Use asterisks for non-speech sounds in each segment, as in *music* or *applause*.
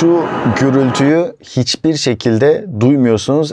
Şu gürültüyü hiçbir şekilde duymuyorsunuz.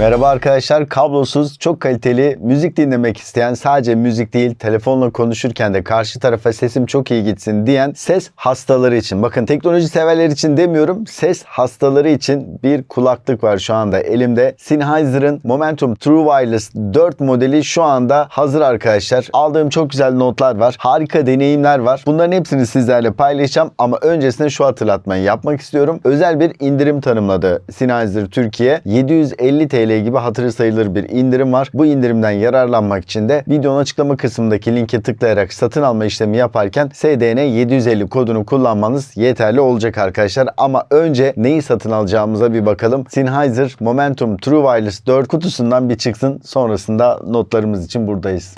Merhaba arkadaşlar. Kablosuz, çok kaliteli müzik dinlemek isteyen, sadece müzik değil, telefonla konuşurken de karşı tarafa sesim çok iyi gitsin diyen ses hastaları için. Bakın teknoloji severler için demiyorum, ses hastaları için bir kulaklık var şu anda elimde. Sennheiser'ın Momentum True Wireless 4 modeli şu anda hazır arkadaşlar. Aldığım çok güzel notlar var. Harika deneyimler var. Bunların hepsini sizlerle paylaşacağım ama öncesinde şu hatırlatmayı yapmak istiyorum. Özel bir indirim tanımladı Sennheiser Türkiye. 750 TL gibi hatırı sayılır bir indirim var. Bu indirimden yararlanmak için de videonun açıklama kısmındaki linke tıklayarak satın alma işlemi yaparken SDN 750 kodunu kullanmanız yeterli olacak arkadaşlar. Ama önce neyi satın alacağımıza bir bakalım. Sennheiser Momentum True Wireless 4 kutusundan bir çıksın. Sonrasında notlarımız için buradayız.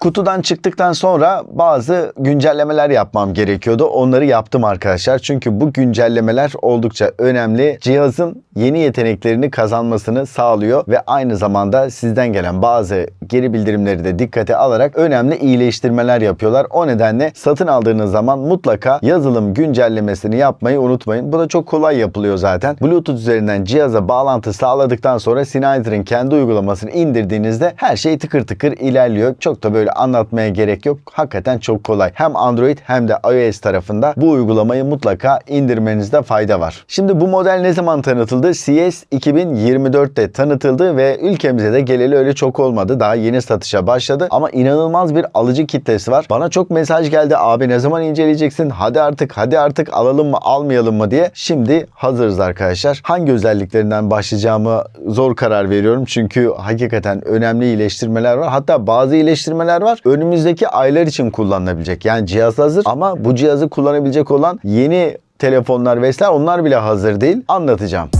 Kutudan çıktıktan sonra bazı güncellemeler yapmam gerekiyordu. Onları yaptım arkadaşlar. Çünkü bu güncellemeler oldukça önemli. Cihazın yeni yeteneklerini kazanmasını sağlıyor ve aynı zamanda sizden gelen bazı geri bildirimleri de dikkate alarak önemli iyileştirmeler yapıyorlar. O nedenle satın aldığınız zaman mutlaka yazılım güncellemesini yapmayı unutmayın. Bu da çok kolay yapılıyor zaten. Bluetooth üzerinden cihaza bağlantı sağladıktan sonra Sennheiser'ın kendi uygulamasını indirdiğinizde her şey tıkır tıkır ilerliyor. Çok da böyle anlatmaya gerek yok. Hakikaten çok kolay. Hem Android hem de iOS tarafında bu uygulamayı mutlaka indirmenizde fayda var. Şimdi bu model ne zaman tanıtıldı? CES 2024'te tanıtıldı ve ülkemize de geleli öyle çok olmadı. Daha yeni satışa başladı ama inanılmaz bir alıcı kitlesi var. Bana çok mesaj geldi. Abi ne zaman inceleyeceksin? Hadi artık hadi artık alalım mı almayalım mı diye. Şimdi hazırız arkadaşlar. Hangi özelliklerinden başlayacağımı zor karar veriyorum. Çünkü hakikaten önemli iyileştirmeler var. Hatta bazı iyileştirmeler var. Önümüzdeki aylar için kullanılabilecek. Yani cihaz hazır ama bu cihazı kullanabilecek olan yeni telefonlar vesaire onlar bile hazır değil. Anlatacağım.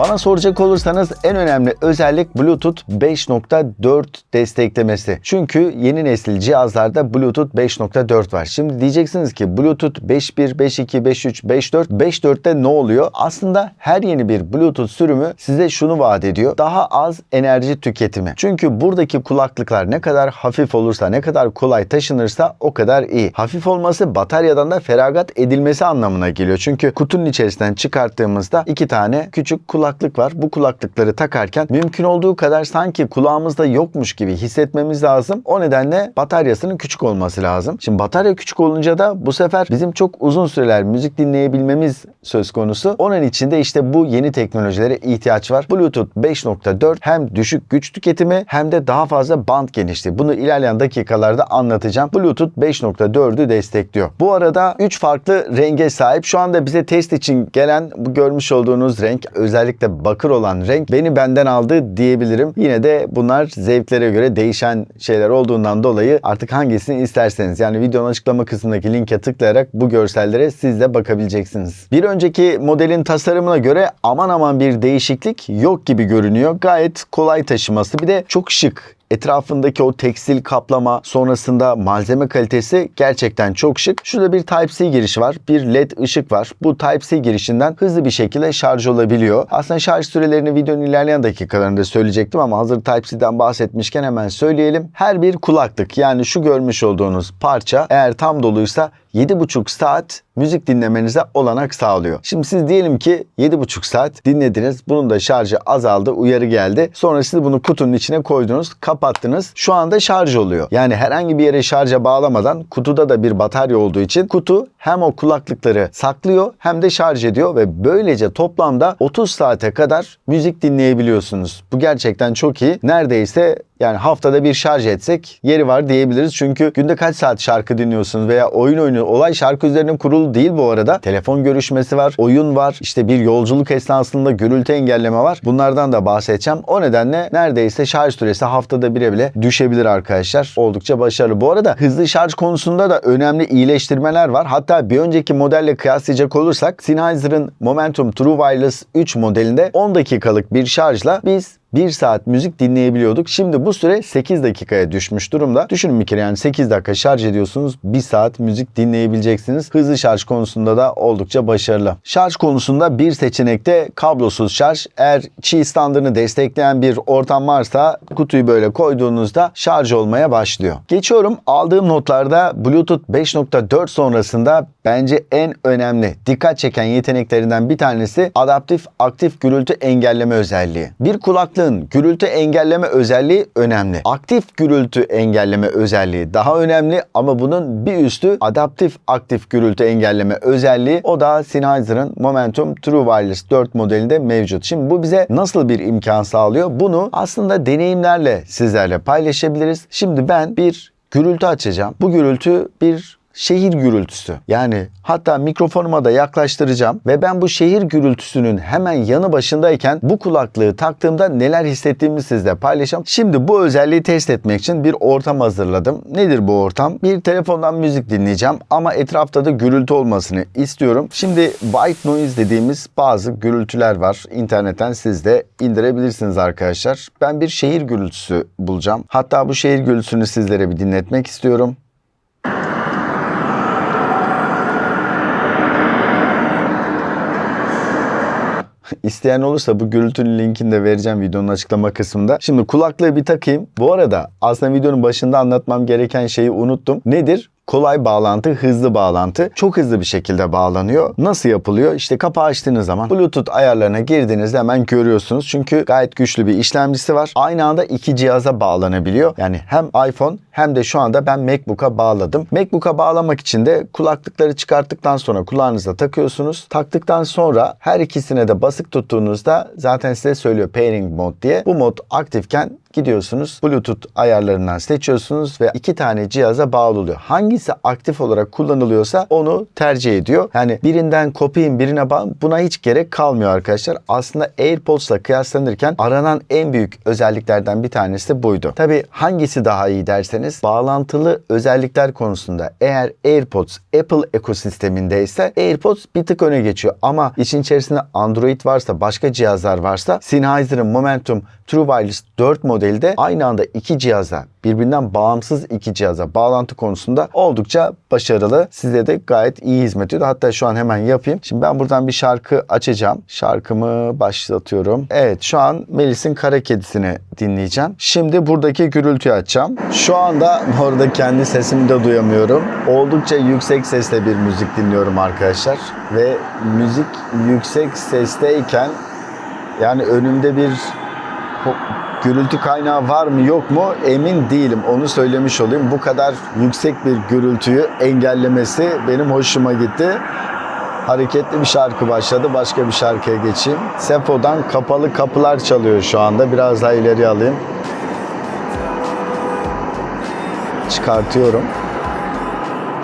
Bana soracak olursanız en önemli özellik Bluetooth 5.4 desteklemesi. Çünkü yeni nesil cihazlarda Bluetooth 5.4 var. Şimdi diyeceksiniz ki Bluetooth 5.1, 5.2, 5.3, 5.4, 5.4'te ne oluyor? Aslında her yeni bir Bluetooth sürümü size şunu vaat ediyor. Daha az enerji tüketimi. Çünkü buradaki kulaklıklar ne kadar hafif olursa, ne kadar kolay taşınırsa o kadar iyi. Hafif olması bataryadan da feragat edilmesi anlamına geliyor. Çünkü kutunun içerisinden çıkarttığımızda iki tane küçük kulaklık var. Bu kulaklıkları takarken mümkün olduğu kadar sanki kulağımızda yokmuş gibi hissetmemiz lazım. O nedenle bataryasının küçük olması lazım. Şimdi batarya küçük olunca da bu sefer bizim çok uzun süreler müzik dinleyebilmemiz söz konusu. Onun için de işte bu yeni teknolojilere ihtiyaç var. Bluetooth 5.4 hem düşük güç tüketimi hem de daha fazla band genişliği. Bunu ilerleyen dakikalarda anlatacağım. Bluetooth 5.4'ü destekliyor. Bu arada 3 farklı renge sahip. Şu anda bize test için gelen bu görmüş olduğunuz renk özellikle bakır olan renk beni benden aldı diyebilirim. Yine de bunlar zevklere göre değişen şeyler olduğundan dolayı artık hangisini isterseniz yani videonun açıklama kısmındaki linke tıklayarak bu görsellere siz de bakabileceksiniz. Bir önceki modelin tasarımına göre aman aman bir değişiklik yok gibi görünüyor. Gayet kolay taşıması bir de çok şık etrafındaki o tekstil kaplama sonrasında malzeme kalitesi gerçekten çok şık. Şurada bir Type-C girişi var. Bir LED ışık var. Bu Type-C girişinden hızlı bir şekilde şarj olabiliyor. Aslında şarj sürelerini videonun ilerleyen dakikalarında söyleyecektim ama hazır Type-C'den bahsetmişken hemen söyleyelim. Her bir kulaklık yani şu görmüş olduğunuz parça eğer tam doluysa 7,5 saat müzik dinlemenize olanak sağlıyor. Şimdi siz diyelim ki 7,5 saat dinlediniz. Bunun da şarjı azaldı, uyarı geldi. Sonra siz bunu kutunun içine koydunuz, kapattınız. Şu anda şarj oluyor. Yani herhangi bir yere şarja bağlamadan kutuda da bir batarya olduğu için kutu hem o kulaklıkları saklıyor hem de şarj ediyor ve böylece toplamda 30 saate kadar müzik dinleyebiliyorsunuz. Bu gerçekten çok iyi. Neredeyse yani haftada bir şarj etsek yeri var diyebiliriz. Çünkü günde kaç saat şarkı dinliyorsunuz veya oyun oynuyor. Olay şarkı üzerine kurulu değil bu arada. Telefon görüşmesi var, oyun var, işte bir yolculuk esnasında gürültü engelleme var. Bunlardan da bahsedeceğim. O nedenle neredeyse şarj süresi haftada bire bile düşebilir arkadaşlar. Oldukça başarılı. Bu arada hızlı şarj konusunda da önemli iyileştirmeler var. Hatta bir önceki modelle kıyaslayacak olursak Sennheiser'ın Momentum True Wireless 3 modelinde 10 dakikalık bir şarjla biz 1 saat müzik dinleyebiliyorduk. Şimdi bu süre 8 dakikaya düşmüş durumda. Düşünün bir kere yani 8 dakika şarj ediyorsunuz 1 saat müzik dinleyebileceksiniz. Hızlı şarj konusunda da oldukça başarılı. Şarj konusunda bir seçenekte kablosuz şarj. Eğer Qi standını destekleyen bir ortam varsa kutuyu böyle koyduğunuzda şarj olmaya başlıyor. Geçiyorum aldığım notlarda Bluetooth 5.4 sonrasında bence en önemli dikkat çeken yeteneklerinden bir tanesi adaptif aktif gürültü engelleme özelliği. Bir kulaklık kulaklığın gürültü engelleme özelliği önemli. Aktif gürültü engelleme özelliği daha önemli ama bunun bir üstü adaptif aktif gürültü engelleme özelliği. O da Sennheiser'ın Momentum True Wireless 4 modelinde mevcut. Şimdi bu bize nasıl bir imkan sağlıyor? Bunu aslında deneyimlerle sizlerle paylaşabiliriz. Şimdi ben bir gürültü açacağım. Bu gürültü bir şehir gürültüsü. Yani hatta mikrofonuma da yaklaştıracağım ve ben bu şehir gürültüsünün hemen yanı başındayken bu kulaklığı taktığımda neler hissettiğimi sizle paylaşacağım. Şimdi bu özelliği test etmek için bir ortam hazırladım. Nedir bu ortam? Bir telefondan müzik dinleyeceğim ama etrafta da gürültü olmasını istiyorum. Şimdi white noise dediğimiz bazı gürültüler var. İnternetten siz de indirebilirsiniz arkadaşlar. Ben bir şehir gürültüsü bulacağım. Hatta bu şehir gürültüsünü sizlere bir dinletmek istiyorum. İsteyen olursa bu gürültünün linkini de vereceğim videonun açıklama kısmında. Şimdi kulaklığı bir takayım. Bu arada aslında videonun başında anlatmam gereken şeyi unuttum. Nedir? kolay bağlantı, hızlı bağlantı. Çok hızlı bir şekilde bağlanıyor. Nasıl yapılıyor? İşte kapağı açtığınız zaman Bluetooth ayarlarına girdiğinizde hemen görüyorsunuz. Çünkü gayet güçlü bir işlemcisi var. Aynı anda iki cihaza bağlanabiliyor. Yani hem iPhone hem de şu anda ben MacBook'a bağladım. MacBook'a bağlamak için de kulaklıkları çıkarttıktan sonra kulağınıza takıyorsunuz. Taktıktan sonra her ikisine de basık tuttuğunuzda zaten size söylüyor pairing mode diye. Bu mod aktifken gidiyorsunuz Bluetooth ayarlarından seçiyorsunuz ve iki tane cihaza bağlı oluyor. Hangisi aktif olarak kullanılıyorsa onu tercih ediyor. Yani birinden kopayım birine bağlı buna hiç gerek kalmıyor arkadaşlar. Aslında AirPods'la kıyaslanırken aranan en büyük özelliklerden bir tanesi buydu. Tabi hangisi daha iyi derseniz bağlantılı özellikler konusunda eğer AirPods Apple ekosistemindeyse AirPods bir tık öne geçiyor ama işin içerisinde Android varsa başka cihazlar varsa Sennheiser'ın Momentum True Wireless 4 modelde aynı anda iki cihaza birbirinden bağımsız iki cihaza bağlantı konusunda oldukça başarılı. Size de gayet iyi hizmet ediyor. Hatta şu an hemen yapayım. Şimdi ben buradan bir şarkı açacağım. Şarkımı başlatıyorum. Evet şu an Melis'in Kara Kedisi'ni dinleyeceğim. Şimdi buradaki gürültüyü açacağım. Şu anda orada kendi sesimi de duyamıyorum. Oldukça yüksek sesle bir müzik dinliyorum arkadaşlar. Ve müzik yüksek sesteyken yani önümde bir gürültü kaynağı var mı yok mu emin değilim. Onu söylemiş olayım. Bu kadar yüksek bir gürültüyü engellemesi benim hoşuma gitti. Hareketli bir şarkı başladı. Başka bir şarkıya geçeyim. Sefo'dan Kapalı Kapılar çalıyor şu anda. Biraz daha ileri alayım. Çıkartıyorum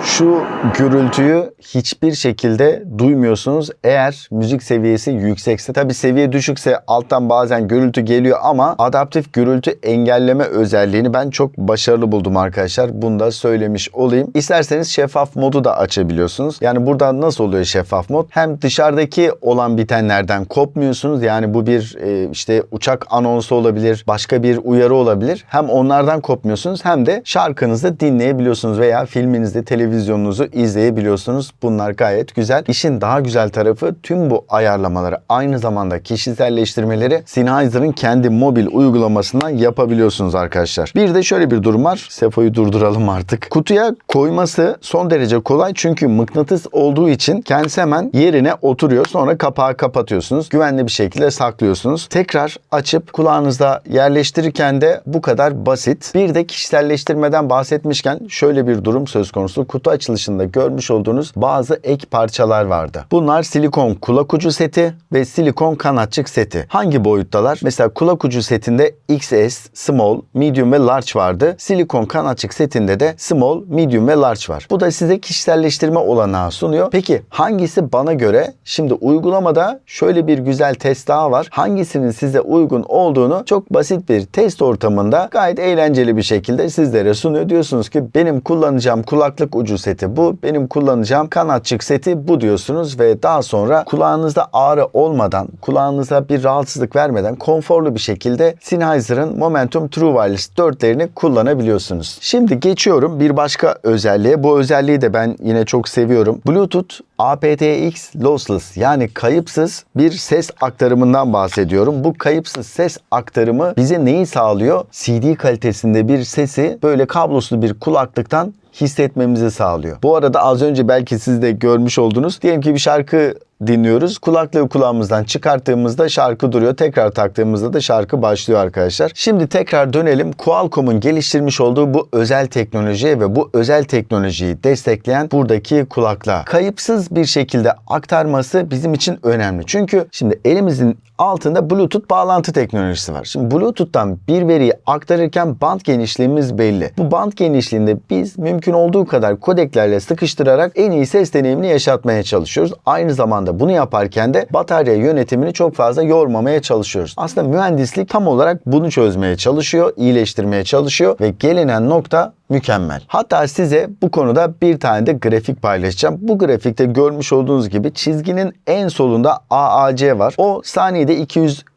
şu gürültüyü hiçbir şekilde duymuyorsunuz eğer müzik seviyesi yüksekse. Tabi seviye düşükse alttan bazen gürültü geliyor ama adaptif gürültü engelleme özelliğini ben çok başarılı buldum arkadaşlar. Bunu da söylemiş olayım. İsterseniz şeffaf modu da açabiliyorsunuz. Yani burada nasıl oluyor şeffaf mod? Hem dışarıdaki olan bitenlerden kopmuyorsunuz. Yani bu bir e, işte uçak anonsu olabilir, başka bir uyarı olabilir. Hem onlardan kopmuyorsunuz hem de şarkınızı dinleyebiliyorsunuz veya filminizde, televizyon televizyonunuzu izleyebiliyorsunuz. Bunlar gayet güzel. İşin daha güzel tarafı tüm bu ayarlamaları aynı zamanda kişiselleştirmeleri Sennheiser'ın kendi mobil uygulamasından yapabiliyorsunuz arkadaşlar. Bir de şöyle bir durum var. Sefo'yu durduralım artık. Kutuya koyması son derece kolay çünkü mıknatıs olduğu için kendisi hemen yerine oturuyor. Sonra kapağı kapatıyorsunuz. Güvenli bir şekilde saklıyorsunuz. Tekrar açıp kulağınızda yerleştirirken de bu kadar basit. Bir de kişiselleştirmeden bahsetmişken şöyle bir durum söz konusu kutu açılışında görmüş olduğunuz bazı ek parçalar vardı. Bunlar silikon kulak ucu seti ve silikon kanatçık seti. Hangi boyuttalar? Mesela kulak ucu setinde XS, Small, Medium ve Large vardı. Silikon kanatçık setinde de Small, Medium ve Large var. Bu da size kişiselleştirme olanağı sunuyor. Peki hangisi bana göre? Şimdi uygulamada şöyle bir güzel test daha var. Hangisinin size uygun olduğunu çok basit bir test ortamında gayet eğlenceli bir şekilde sizlere sunuyor. Diyorsunuz ki benim kullanacağım kulaklık ucu seti bu, benim kullanacağım kanatçık seti bu diyorsunuz ve daha sonra kulağınızda ağrı olmadan, kulağınıza bir rahatsızlık vermeden konforlu bir şekilde Sennheiser'ın Momentum True Wireless 4'lerini kullanabiliyorsunuz. Şimdi geçiyorum bir başka özelliğe. Bu özelliği de ben yine çok seviyorum. Bluetooth aptX lossless yani kayıpsız bir ses aktarımından bahsediyorum. Bu kayıpsız ses aktarımı bize neyi sağlıyor? CD kalitesinde bir sesi böyle kabloslu bir kulaklıktan hissetmemizi sağlıyor. Bu arada az önce belki siz de görmüş oldunuz. Diyelim ki bir şarkı dinliyoruz. Kulaklığı kulağımızdan çıkarttığımızda şarkı duruyor. Tekrar taktığımızda da şarkı başlıyor arkadaşlar. Şimdi tekrar dönelim. Qualcomm'un geliştirmiş olduğu bu özel teknolojiye ve bu özel teknolojiyi destekleyen buradaki kulaklığa. Kayıpsız bir şekilde aktarması bizim için önemli. Çünkü şimdi elimizin altında Bluetooth bağlantı teknolojisi var. Şimdi Bluetooth'tan bir veriyi aktarırken band genişliğimiz belli. Bu band genişliğinde biz mümkün olduğu kadar kodeklerle sıkıştırarak en iyi ses deneyimini yaşatmaya çalışıyoruz. Aynı zamanda bunu yaparken de batarya yönetimini çok fazla yormamaya çalışıyoruz. Aslında mühendislik tam olarak bunu çözmeye çalışıyor, iyileştirmeye çalışıyor ve gelinen nokta mükemmel. Hatta size bu konuda bir tane de grafik paylaşacağım. Bu grafikte görmüş olduğunuz gibi çizginin en solunda AAC var. O saniyede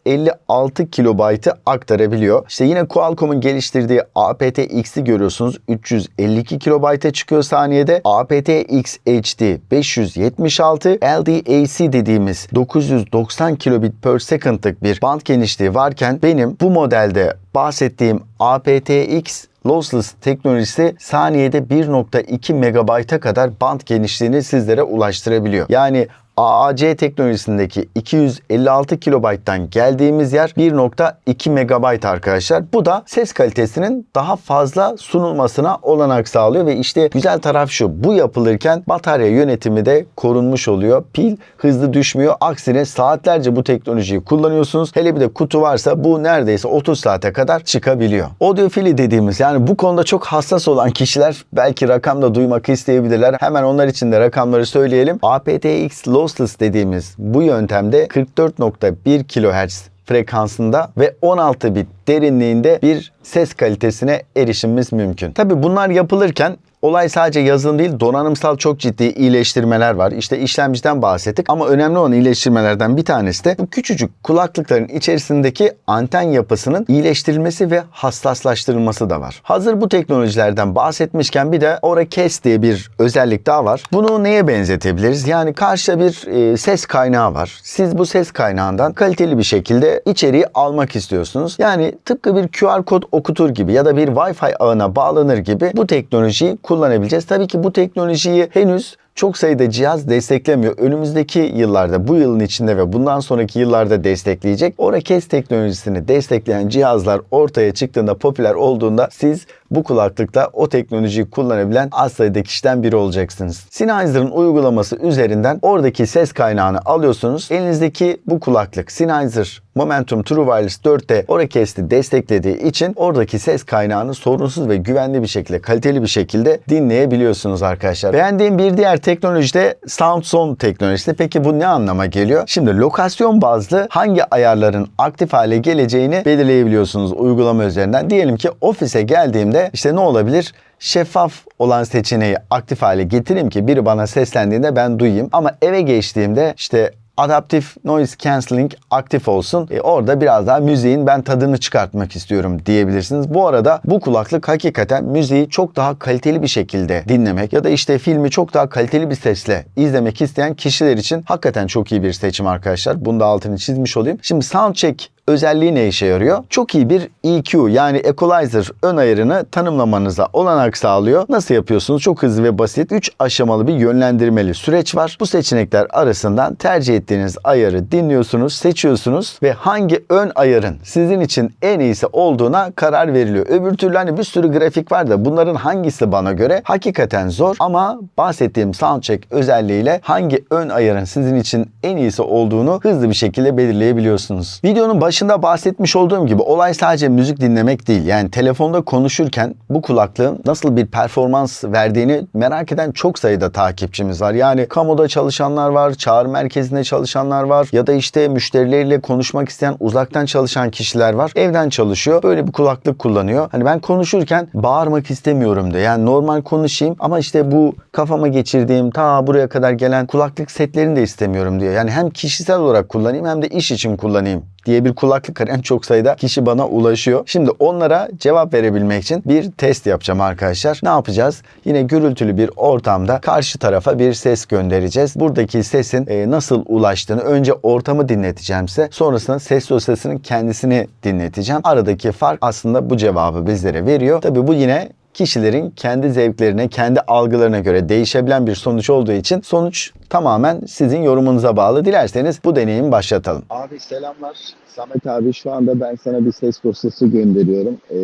256 kilobaytı aktarabiliyor. İşte yine Qualcomm'un geliştirdiği aptX'i görüyorsunuz. 352 kilobayta çıkıyor saniyede. aptX HD 576 LDAC dediğimiz 990 kilobit per second'lık bir band genişliği varken benim bu modelde bahsettiğim aptX Lossless teknolojisi saniyede 1.2 megabayta kadar band genişliğini sizlere ulaştırabiliyor. Yani AAC teknolojisindeki 256 kilobayttan geldiğimiz yer 1.2 megabayt arkadaşlar. Bu da ses kalitesinin daha fazla sunulmasına olanak sağlıyor ve işte güzel taraf şu. Bu yapılırken batarya yönetimi de korunmuş oluyor. Pil hızlı düşmüyor. Aksine saatlerce bu teknolojiyi kullanıyorsunuz. Hele bir de kutu varsa bu neredeyse 30 saate kadar çıkabiliyor. Audiofili dediğimiz yani bu konuda çok hassas olan kişiler belki rakamda duymak isteyebilirler. Hemen onlar için de rakamları söyleyelim. aptX lossless dediğimiz bu yöntemde 44.1 kHz frekansında ve 16 bit derinliğinde bir ses kalitesine erişimimiz mümkün. Tabi bunlar yapılırken Olay sadece yazılım değil, donanımsal çok ciddi iyileştirmeler var. İşte işlemciden bahsettik ama önemli olan iyileştirmelerden bir tanesi de bu küçücük kulaklıkların içerisindeki anten yapısının iyileştirilmesi ve hassaslaştırılması da var. Hazır bu teknolojilerden bahsetmişken bir de Oracast diye bir özellik daha var. Bunu neye benzetebiliriz? Yani karşıda bir e, ses kaynağı var. Siz bu ses kaynağından kaliteli bir şekilde içeriği almak istiyorsunuz. Yani tıpkı bir QR kod okutur gibi ya da bir Wi-Fi ağına bağlanır gibi bu teknolojiyi kullanabileceğiz. Tabii ki bu teknolojiyi henüz çok sayıda cihaz desteklemiyor. Önümüzdeki yıllarda, bu yılın içinde ve bundan sonraki yıllarda destekleyecek. Oracast teknolojisini destekleyen cihazlar ortaya çıktığında, popüler olduğunda siz bu kulaklıkla o teknolojiyi kullanabilen az sayıda kişiden biri olacaksınız. Sennheiser'ın uygulaması üzerinden oradaki ses kaynağını alıyorsunuz. Elinizdeki bu kulaklık Sennheiser Momentum True Wireless 4'te Oracast'i desteklediği için oradaki ses kaynağını sorunsuz ve güvenli bir şekilde, kaliteli bir şekilde dinleyebiliyorsunuz arkadaşlar. Beğendiğim bir diğer teknoloji de SoundZone teknolojisi. Peki bu ne anlama geliyor? Şimdi lokasyon bazlı hangi ayarların aktif hale geleceğini belirleyebiliyorsunuz uygulama üzerinden. Diyelim ki ofise geldiğimde işte ne olabilir? şeffaf olan seçeneği aktif hale getireyim ki biri bana seslendiğinde ben duyayım. Ama eve geçtiğimde işte adaptif noise cancelling aktif olsun. E, orada biraz daha müziğin ben tadını çıkartmak istiyorum diyebilirsiniz. Bu arada bu kulaklık hakikaten müziği çok daha kaliteli bir şekilde dinlemek ya da işte filmi çok daha kaliteli bir sesle izlemek isteyen kişiler için hakikaten çok iyi bir seçim arkadaşlar. Bunu da altını çizmiş olayım. Şimdi Soundcheck özelliği ne işe yarıyor? Çok iyi bir EQ yani equalizer ön ayarını tanımlamanıza olanak sağlıyor. Nasıl yapıyorsunuz? Çok hızlı ve basit. 3 aşamalı bir yönlendirmeli süreç var. Bu seçenekler arasından tercih ettiğiniz ayarı dinliyorsunuz, seçiyorsunuz ve hangi ön ayarın sizin için en iyisi olduğuna karar veriliyor. Öbür türlü hani bir sürü grafik var da bunların hangisi bana göre hakikaten zor ama bahsettiğim soundcheck özelliğiyle hangi ön ayarın sizin için en iyisi olduğunu hızlı bir şekilde belirleyebiliyorsunuz. Videonun başında bahsetmiş olduğum gibi olay sadece müzik dinlemek değil. Yani telefonda konuşurken bu kulaklığın nasıl bir performans verdiğini merak eden çok sayıda takipçimiz var. Yani kamuda çalışanlar var, çağrı merkezinde çalışanlar var ya da işte müşterileriyle konuşmak isteyen uzaktan çalışan kişiler var. Evden çalışıyor. Böyle bir kulaklık kullanıyor. Hani ben konuşurken bağırmak istemiyorum de. Yani normal konuşayım ama işte bu kafama geçirdiğim ta buraya kadar gelen kulaklık setlerini de istemiyorum diyor. Yani hem kişisel olarak kullanayım hem de iş için kullanayım diye bir kulaklık arayan çok sayıda kişi bana ulaşıyor. Şimdi onlara cevap verebilmek için bir test yapacağım arkadaşlar. Ne yapacağız? Yine gürültülü bir ortamda karşı tarafa bir ses göndereceğiz. Buradaki sesin e, nasıl ulaştığını önce ortamı dinleteceğim size. Sonrasında ses dosyasının kendisini dinleteceğim. Aradaki fark aslında bu cevabı bizlere veriyor. Tabii bu yine kişilerin kendi zevklerine, kendi algılarına göre değişebilen bir sonuç olduğu için sonuç tamamen sizin yorumunuza bağlı. Dilerseniz bu deneyimi başlatalım. Abi selamlar. Samet abi şu anda ben sana bir ses dosyası gönderiyorum. Ee,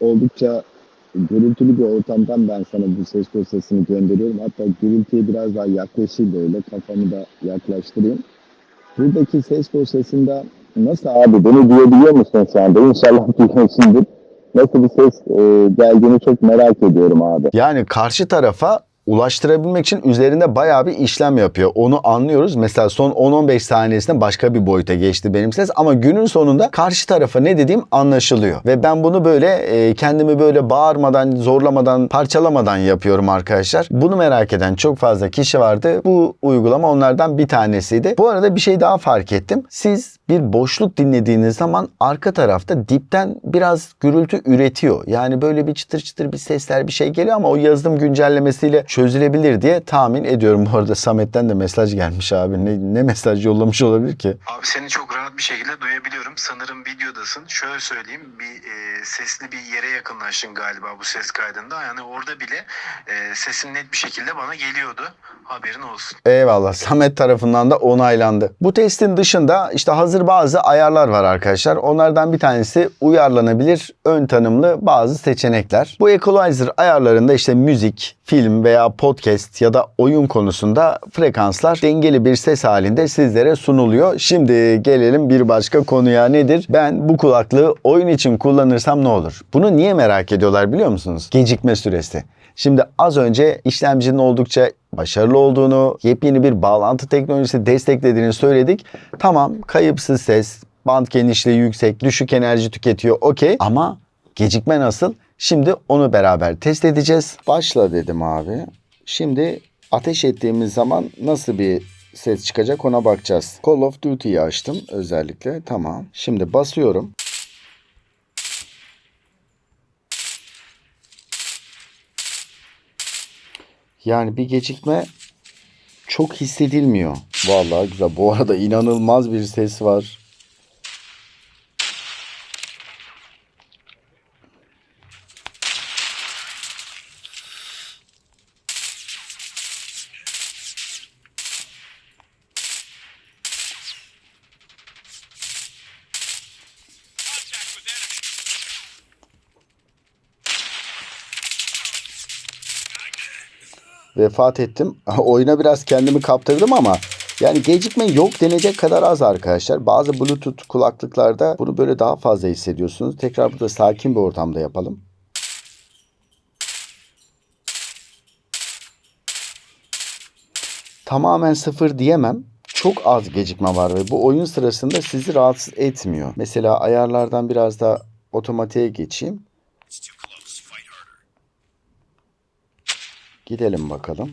oldukça gürültülü bir ortamdan ben sana bu ses dosyasını gönderiyorum. Hatta gürültüye biraz daha yaklaşayım böyle kafamı da yaklaştırayım. Buradaki ses dosyasında nasıl abi beni duyabiliyor musun şu anda? İnşallah duyuyorsundur. Nasıl bir ses e, geldiğini çok merak ediyorum abi. Yani karşı tarafa ulaştırabilmek için üzerinde bayağı bir işlem yapıyor. Onu anlıyoruz. Mesela son 10-15 saniyesinde başka bir boyuta geçti benim ses ama günün sonunda karşı tarafa ne dediğim anlaşılıyor. Ve ben bunu böyle e, kendimi böyle bağırmadan, zorlamadan, parçalamadan yapıyorum arkadaşlar. Bunu merak eden çok fazla kişi vardı. Bu uygulama onlardan bir tanesiydi. Bu arada bir şey daha fark ettim. Siz bir boşluk dinlediğiniz zaman arka tarafta dipten biraz gürültü üretiyor. Yani böyle bir çıtır çıtır bir sesler bir şey geliyor ama o yazılım güncellemesiyle çözülebilir diye tahmin ediyorum. Bu arada Samet'ten de mesaj gelmiş abi. Ne, ne mesaj yollamış olabilir ki? Abi seni çok rahat bir şekilde duyabiliyorum. Sanırım videodasın. Şöyle söyleyeyim bir e, sesli bir yere yakınlaştın galiba bu ses kaydında. Yani orada bile e, sesin net bir şekilde bana geliyordu. Haberin olsun. Eyvallah. Samet tarafından da onaylandı. Bu testin dışında işte hazır bazı ayarlar var arkadaşlar. Onlardan bir tanesi uyarlanabilir ön tanımlı bazı seçenekler. Bu equalizer ayarlarında işte müzik, film veya podcast ya da oyun konusunda frekanslar dengeli bir ses halinde sizlere sunuluyor. Şimdi gelelim bir başka konuya nedir? Ben bu kulaklığı oyun için kullanırsam ne olur? Bunu niye merak ediyorlar biliyor musunuz? Gecikme süresi. Şimdi az önce işlemcinin oldukça başarılı olduğunu, yepyeni bir bağlantı teknolojisi desteklediğini söyledik. Tamam, kayıpsız ses, band genişliği yüksek, düşük enerji tüketiyor, okey. Ama gecikme nasıl? Şimdi onu beraber test edeceğiz. Başla dedim abi. Şimdi ateş ettiğimiz zaman nasıl bir ses çıkacak ona bakacağız. Call of Duty'yi açtım özellikle. Tamam. Şimdi basıyorum. Yani bir gecikme çok hissedilmiyor. Vallahi güzel. Bu arada inanılmaz bir ses var. Vefat ettim. *laughs* Oyuna biraz kendimi kaptırdım ama yani gecikme yok denecek kadar az arkadaşlar. Bazı Bluetooth kulaklıklarda bunu böyle daha fazla hissediyorsunuz. Tekrar burada sakin bir ortamda yapalım. Tamamen sıfır diyemem. Çok az gecikme var ve bu oyun sırasında sizi rahatsız etmiyor. Mesela ayarlardan biraz da otomatiğe geçeyim. Gidelim bakalım.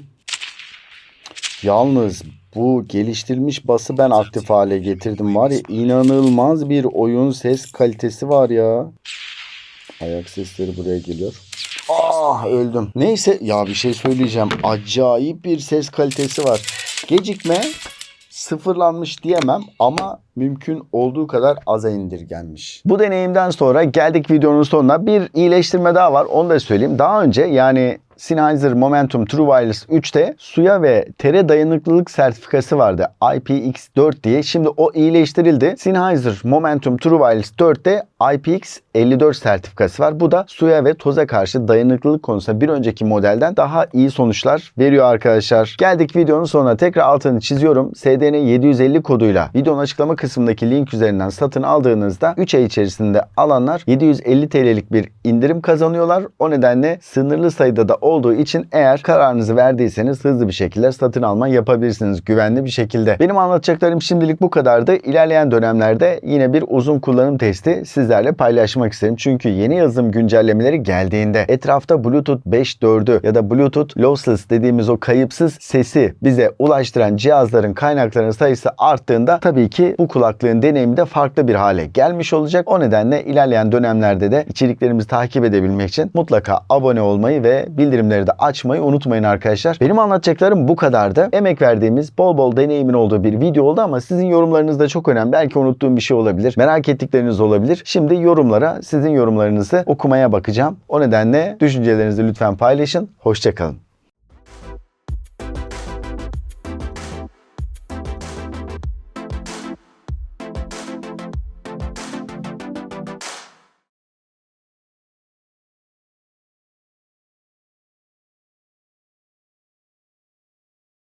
Yalnız bu geliştirilmiş bası ben aktif hale getirdim var ya inanılmaz bir oyun ses kalitesi var ya. Ayak sesleri buraya geliyor. Ah öldüm. Neyse ya bir şey söyleyeceğim. Acayip bir ses kalitesi var. Gecikme sıfırlanmış diyemem ama mümkün olduğu kadar aza indirgenmiş. Bu deneyimden sonra geldik videonun sonuna. Bir iyileştirme daha var. Onu da söyleyeyim. Daha önce yani Sennheiser Momentum True Wireless 3'te suya ve tere dayanıklılık sertifikası vardı. IPX4 diye. Şimdi o iyileştirildi. Sennheiser Momentum True Wireless 4'te IPX54 sertifikası var. Bu da suya ve toza karşı dayanıklılık konusunda bir önceki modelden daha iyi sonuçlar veriyor arkadaşlar. Geldik videonun sonuna. Tekrar altını çiziyorum. SDN 750 koduyla videonun açıklama kısmındaki link üzerinden satın aldığınızda 3 ay içerisinde alanlar 750 TL'lik bir indirim kazanıyorlar. O nedenle sınırlı sayıda da olduğu için eğer kararınızı verdiyseniz hızlı bir şekilde satın alma yapabilirsiniz güvenli bir şekilde. Benim anlatacaklarım şimdilik bu kadardı. İlerleyen dönemlerde yine bir uzun kullanım testi sizlerle paylaşmak isterim. Çünkü yeni yazılım güncellemeleri geldiğinde etrafta Bluetooth 5.4'ü ya da Bluetooth lossless dediğimiz o kayıpsız sesi bize ulaştıran cihazların kaynaklarının sayısı arttığında tabii ki bu kulaklığın deneyimi de farklı bir hale gelmiş olacak. O nedenle ilerleyen dönemlerde de içeriklerimizi takip edebilmek için mutlaka abone olmayı ve bildirimleri de açmayı unutmayın arkadaşlar. Benim anlatacaklarım bu kadardı. Emek verdiğimiz bol bol deneyimin olduğu bir video oldu ama sizin yorumlarınız da çok önemli. Belki unuttuğum bir şey olabilir. Merak ettikleriniz olabilir. Şimdi yorumlara sizin yorumlarınızı okumaya bakacağım. O nedenle düşüncelerinizi lütfen paylaşın. Hoşçakalın.